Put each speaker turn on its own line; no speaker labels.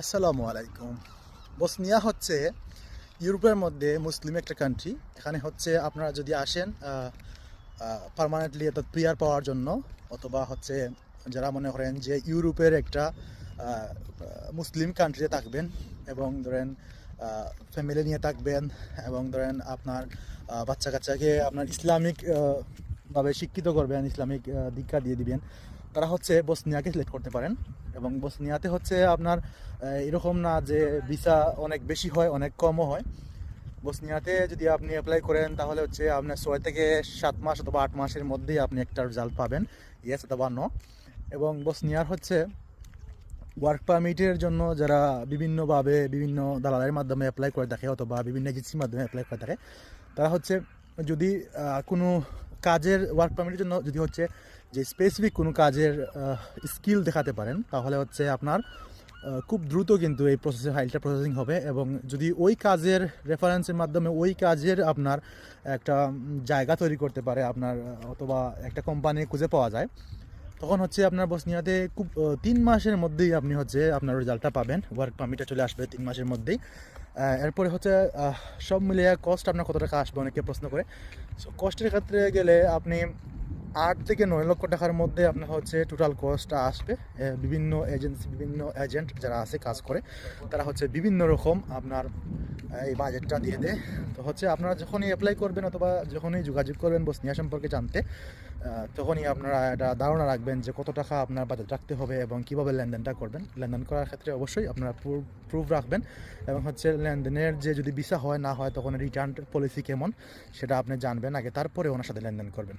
আসসালামু আলাইকুম। বসনিয়া হচ্ছে ইউরোপের মধ্যে মুসলিম একটা কান্ট্রি এখানে হচ্ছে আপনারা যদি আসেন পারমানেন্টলি অর্থাৎ পিয়ার পাওয়ার জন্য, অথবা হচ্ছে যারা মনে করেন যে ইউরোপের একটা মুসলিম কান্ট্রিতে থাকবেন, এবং ধরেন ফ্যামিলি নিয়ে থাকবেন, এবং ধরেন আপনার বাচ্চা কাচ্চাকে আপনার ইসলামিক ভাবে শিক্ষিত করবেন ইসলামিক দীক্ষা দিয়ে দিবেন। তারা হচ্ছে বসনিয়াকে সিলেক্ট করতে পারেন এবং বসনিয়াতে হচ্ছে আপনার এরকম না যে ভিসা অনেক বেশি হয়, অনেক কমও হয়। বসনিয়াতে যদি আপনি অ্যাপ্লাই করেন, তাহলে হচ্ছে আপনার ছয় থেকে সাত মাস অথবা আট মাসের মধ্যেই আপনি একটা রেজাল্ট পাবেন। ইয়েস অথবা ন এবং বসনিয়ার হচ্ছে ওয়ার্ক পারমিটের জন্য যারা বিভিন্নভাবে বিভিন্ন দালালের মাধ্যমে অ্যাপ্লাই করে থাকে অথবা বিভিন্ন এজেন্সির মাধ্যমে অ্যাপ্লাই করে থাকে, তারা হচ্ছে যদি কোনো কাজের ওয়ার্ক পারমিটের জন্য যদি হচ্ছে যে স্পেসিফিক কোনো কাজের স্কিল দেখাতে পারেন, তাহলে হচ্ছে আপনার খুব দ্রুত কিন্তু এই প্রসেসে ফাইলটা প্রসেসিং হবে এবং যদি ওই কাজের রেফারেন্সের মাধ্যমে ওই কাজের আপনার একটা জায়গা তৈরি করতে পারে আপনার অথবা একটা কোম্পানি খুঁজে পাওয়া যায় তখন হচ্ছে আপনার বসনিয়াতে খুব তিন মাসের মধ্যেই আপনি হচ্ছে আপনার রেজাল্টটা পাবেন। ওয়ার্ক পারমিটটা চলে আসবে তিন মাসের মধ্যেই। এরপরে হচ্ছে সব মিলিয়ে কস্ট আপনার কত টাকা আসবে অনেকে প্রশ্ন করে। সো কস্টের ক্ষেত্রে গেলে আপনি আট থেকে নয় লক্ষ টাকার মধ্যে আপনার হচ্ছে টোটাল কস্টটা আসবে। বিভিন্ন এজেন্সি বিভিন্ন এজেন্ট যারা আছে, কাজ করে, তারা হচ্ছে বিভিন্ন রকম আপনার এই বাজেটটা দিয়ে দেয়। তো হচ্ছে আপনারা যখনই অ্যাপ্লাই করবেন অথবা যখনই যোগাযোগ করবেন বসনিয়া সম্পর্কে জানতে তখনই আপনারা একটা ধারণা রাখবেন যে কত টাকা আপনার বাজেট রাখতে হবে এবং কীভাবে লেনদেনটা করবেন। লেনদেন করার ক্ষেত্রে অবশ্যই আপনারা প্রুফ রাখবেন এবং হচ্ছে লেনদেনের যে যদি ভিসা হয়, না হয়, তখন রিটার্ন পলিসি কেমন, সেটা আপনি জানবেন, আগে তারপরে ওনার সাথে লেনদেন করবেন।